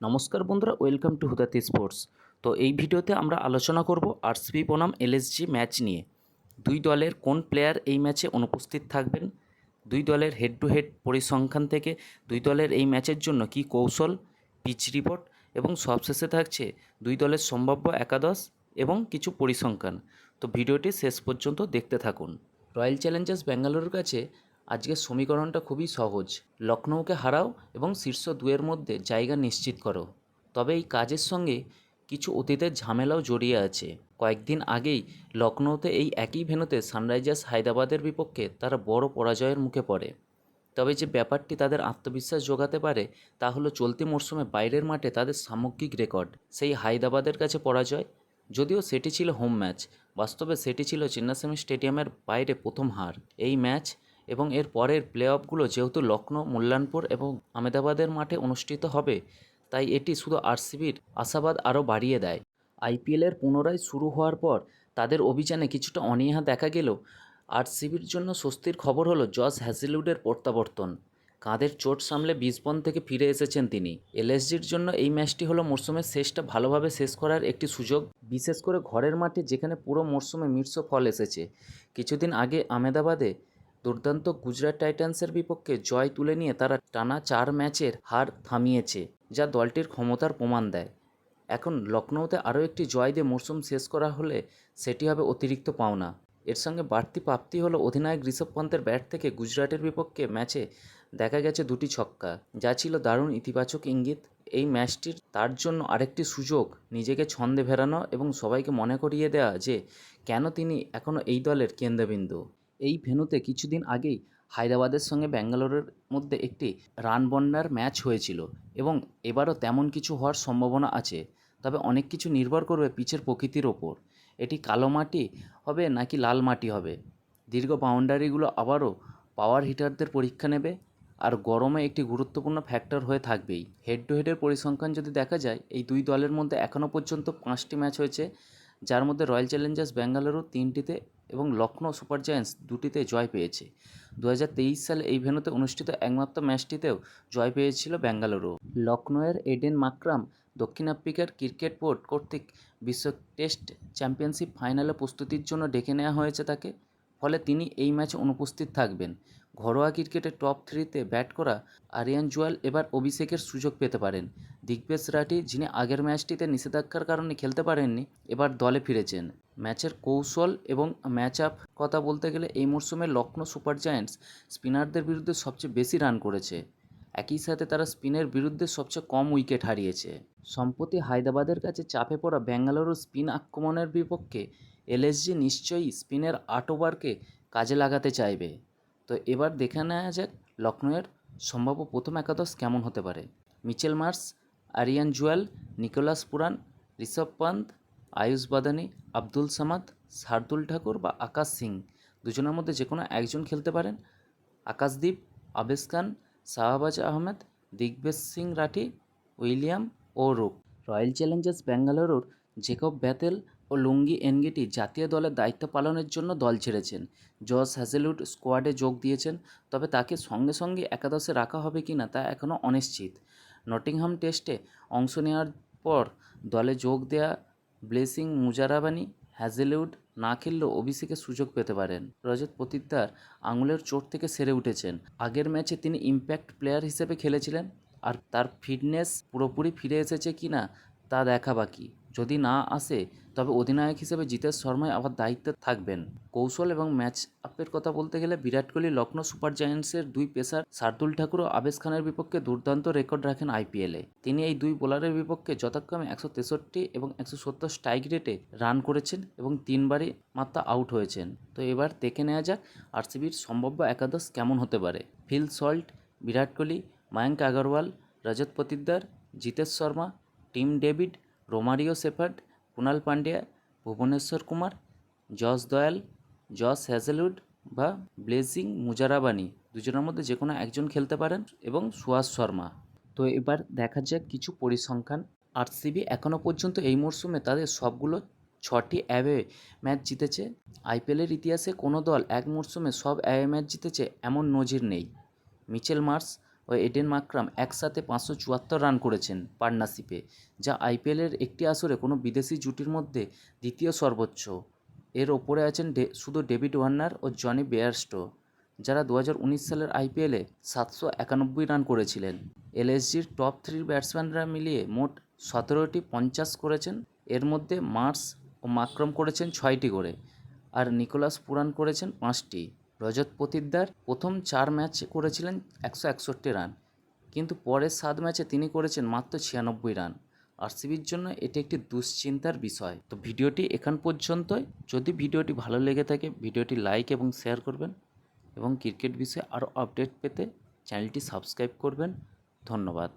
নমস্কার বন্ধুরা, welcome to হুদাতি sports. তো এই ভিডিওতে আমরা আলোচনা করব আরসিবি বনাম এলএসজি ম্যাচ নিয়ে। দুই দলের কোন প্লেয়ার এই ম্যাচে অনুপস্থিত থাকবেন? দুই দলের হেড টু হেড পরিসংখ্যান থেকে দুই দলের এই ম্যাচের জন্য কী কৌশল, পিচ রিপোর্ট এবং সবশেষে থাকছে দুই দলের সম্ভাব্য একাদশ এবং কিছু পরিসংখ্যান। তো ভিডিওটি শেষ পর্যন্ত দেখতে থাকুন। রয়্যাল চ্যালেঞ্জার্স ব্যাঙ্গালোরের কাছে আজকের সমীকরণটা খুবই সহজ। লখনৌকে হারাও এবং শীর্ষ দুয়ের মধ্যে জায়গা নিশ্চিত করো। তবে এই কাজের সঙ্গে কিছু অতীতের ঝামেলাও জড়িয়ে আছে। কয়েকদিন আগেই লখনৌতে এই একই ভেনুতে সানরাইজার্স হায়দ্রাবাদের বিপক্ষে তারা বড় পরাজয়ের মুখে পড়ে। তবে যে ব্যাপারটি তাদের আত্মবিশ্বাস যোগাতে পারে, তা হলো চলতি মরশুমে বাইরের মাঠে তাদের সামগ্রিক রেকর্ড, সেই হায়দ্রাবাদের কাছে পরাজয়। যদিও সেটি ছিল হোম ম্যাচ, বাস্তবে সেটি ছিল চিন্নাস্বামী স্টেডিয়ামের বাইরে প্রথম হার। এই ম্যাচ এবং এর পরের প্লে অফগুলো যেহেতু লখনৌ মল্লানপুর এবং আমেদাবাদের মাঠে অনুষ্ঠিত হবে, তাই এটি শুধু আরসিবির আশাবাদ আরও বাড়িয়ে দেয়। আইপিএলের পুনরায় শুরু হওয়ার পর তাদের অভিযানে কিছুটা অনীহা দেখা গেলেও আরসিবির জন্য স্বস্তির খবর হলো জস হ্যাজেলউডের প্রত্যাবর্তন। কাঁধের চোট সামলে বিসবন থেকে ফিরে এসেছেন তিনি। এলএসজির জন্য এই ম্যাচটি হলো মরশুমের শেষটা ভালোভাবে শেষ করার একটি সুযোগ, বিশেষ করে ঘরের মাঠে যেখানে পুরো মরশুমে মিশ্র ফল এসেছে। কিছুদিন আগে আমেদাবাদে দুর্দান্ত গুজরাট টাইটান্সের বিপক্ষে জয় তুলে নিয়ে তারা টানা চার ম্যাচের হার থামিয়েছে, যা দলটির ক্ষমতার প্রমাণ দেয়। এখন লখনৌতে আরও একটি জয় দিয়ে মরশুম শেষ করা হলে সেটি হবে অতিরিক্ত পাওনা। এর সঙ্গে বাড়তি প্রাপ্তি হলো অধিনায়ক ঋষভ পন্তের ব্যাট থেকে গুজরাটের বিপক্ষে ম্যাচে দেখা গেছে দুটি ছক্কা, যা ছিল দারুণ ইতিবাচক ইঙ্গিত। এই ম্যাচটির তার জন্য আরেকটি সুযোগ, নিজেকে ছন্দে ফেরানো এবং সবাইকে মনে করিয়ে দেওয়া যে কেন তিনি এখনও এই দলের কেন্দ্রবিন্দু। এই ভেন্যুতে কিছুদিন আগেই হায়দ্রাবাদের সঙ্গে ব্যাঙ্গালোরের মধ্যে একটি রান বন্যার ম্যাচ হয়েছিল এবং এবারও তেমন কিছু হওয়ার সম্ভাবনা আছে। তবে অনেক কিছু নির্ভর করবে পিচের প্রকৃতির ওপর। এটি কালো মাটি হবে নাকি লাল মাটি হবে? দীর্ঘ বাউন্ডারিগুলো আবারও পাওয়ার হিটারদের পরীক্ষা নেবে আর গরমে একটি গুরুত্বপূর্ণ ফ্যাক্টর হয়ে থাকবেই। হেড টু হেডের পরিসংখ্যান যদি দেখা যায়, এই দুই দলের মধ্যে এখনও পর্যন্ত পাঁচটি ম্যাচ হয়েছে। যার মধ্যে রয়্যাল চ্যালেঞ্জার্স ব্যাঙ্গালুরু তিনটিতে এবং লখনৌ সুপার জায়ান্টস দুটিতে জয় পেয়েছে। দু হাজার তেইশ সালে এই ভেন্যুতে অনুষ্ঠিত একমাত্র ম্যাচটিতেও জয় পেয়েছিল বেঙ্গালুরু লখনৌয়ের এডেন মাকরাম দক্ষিণ আফ্রিকার ক্রিকেট বোর্ড কর্তৃক বিশ্ব টেস্ট চ্যাম্পিয়নশিপ ফাইনালে প্রস্তুতির জন্য ডেকে নেওয়া হয়েছে তাকে, ফলে তিনি এই ম্যাচে অনুপস্থিত থাকবেন। ঘরোয়া ক্রিকেটে টপ থ্রিতে ব্যাট করা আরিয়ান জুয়াল এবার অভিষেকের সুযোগ পেতে পারেন। দিগ্বেশ রাঠি, যিনি আগের ম্যাচটিতে নিষেধাজ্ঞার কারণে খেলতে পারেননি, এবার দলে ফিরেছেন। ম্যাচের কৌশল এবং ম্যাচ আপ কথা বলতে গেলে এই মরশুমে লখনৌ সুপার জায়ান্টস স্পিনারদের বিরুদ্ধে সবচেয়ে বেশি রান করেছে। একই সাথে তারা স্পিনের বিরুদ্ধে সবচেয়ে কম উইকেট হারিয়েছে। সম্প্রতি হায়দ্রাবাদের কাছে চাপে পড়া বেঙ্গালুরু স্পিন আক্রমণের বিপক্ষে এলএসজি নিশ্চয়ই স্পিনের আট ওভারকে কাজে লাগাতে চাইবে। তো এবার দেখে নেওয়া যাক লখনৌয়ের সম্ভাব্য প্রথম একাদশ কেমন হতে পারে। Mitchell Marsh, Aryan Juyal, Nicholas Pooran, Rishabh Pant Ayush বাদানি, Abdul Samad, Shardul Thakur বা আকাশ সিং। দুজনের মধ্যে যে কোনো একজন খেলতে পারেন। Akashdeep, Avesh Khan, Shahbaz Ahmed, Digvesh Singh Rathi, William O'Rourke. Royal Challengers ব্যাঙ্গালুরুর Jacob Bethell ও লুঙ্গি এনগেটি জাতীয় দলের দায়িত্ব পালনের জন্য দল ছেড়েছেন। জস হ্যাজেলউড স্কোয়াডে যোগ দিয়েছেন, তবে তাকে সঙ্গে সঙ্গে একাদশে রাখা হবে কি না তা এখনও অনিশ্চিত। নটিংহাম টেস্টে অংশ নেওয়ার পর দলে যোগ দেয়া ব্লেসিং মুজারাবানি হ্যাজেলউড না খেললেও অভিষেকের সুযোগ পেতে পারেন। রজত পতিদ্দার আঙুলের চোট থেকে সেরে উঠেছেন। আগের ম্যাচে তিনি ইম্প্যাক্ট প্লেয়ার হিসেবে খেলেছিলেন, আর তার ফিটনেস পুরোপুরি ফিরে এসেছে কি না তা দেখা বাকি। যদি না আসে, তবে অধিনায়ক হিসেবে জিতেশ শর্মাই আবার দায়িত্বে থাকবেন। কৌশল এবং ম্যাচ আপের কথা বলতে গেলে বিরাট কোহলি লখনৌ সুপার জায়ান্টসের দুই পেসার শার্দুল ঠাকুর ও আবেশ খানের বিপক্ষে দুর্দান্ত রেকর্ড রাখেন আইপিএলে তিনি এই দুই বোলারের বিপক্ষে যথাক্রমে একশো তেষট্টি এবং একশো সত্তর স্ট্রাইক রেটে রান করেছেন এবং তিনবারই মাত্রা আউট হয়েছেন। তো এবার দেখে নেওয়া যাক আরসিবির সম্ভাব্য একাদশ কেমন হতে পারে। Phil Salt, Virat Kohli, Mayank Agarwal, Rajat Patidar Jitesh Sharma, Tim David Romario Shepherd Krunal Pandya, Bhuvneshwar Kumar, Yash Dayal, Josh Hazlewood বা ব্লেজিং মুজারাবানি দুজনের মধ্যে যে কোনো একজন খেলতে পারেন এবং সুহাস শর্মা। তো এবার দেখা যাক কিছু পরিসংখ্যান। আরসিবি এখনও পর্যন্ত এই মরশুমে তাদের সবগুলো ছটি অ্যাওয়ে ম্যাচ জিতেছে। আইপিএলের ইতিহাসে কোনো দল এক মরশুমে সব অ্যাওয়ে ম্যাচ জিতেছে এমন নজির নেই। মিচেল মার্স ও এডেন মাকরাম একসাথে পাঁচশো চুয়াত্তর রান করেছেন পার্টনারশিপে যা আইপিএলের একটি আসরে কোনো বিদেশি জুটির মধ্যে দ্বিতীয় সর্বোচ্চ। এর ওপরে আছেন শুধু ডেভিড ওয়ার্নার ও জনি বেয়ারস্টো যারা দু হাজার উনিশ সালের আইপিএলে সাতশো একানব্বই রান করেছিলেন। এলএসজির টপ থ্রি ব্যাটসম্যানরা মিলিয়ে মোট সতেরোটি পঞ্চাশ করেছেন। এর মধ্যে মার্স ও মাকরম করেছেন ছয়টি করে, আর নিকোলাস পুরান করেছেন পাঁচটি। রজত পতিদ্দার প্রথম চার ম্যাচ করেছিলেন একশো একষট্টি রান, কিন্তু পরের সাত ম্যাচে তিনি করেছেন মাত্র ছিয়ানব্বই রান। আরসিবির জন্য এটি একটি দুশ্চিন্তার বিষয়। তো ভিডিওটি এখান পর্যন্তই। যদি ভিডিওটি ভালো লেগে থাকে, ভিডিওটি লাইক এবং শেয়ার করবেন এবং ক্রিকেট বিষয়ে আরও আপডেট পেতে চ্যানেলটি সাবস্ক্রাইব করবেন। ধন্যবাদ।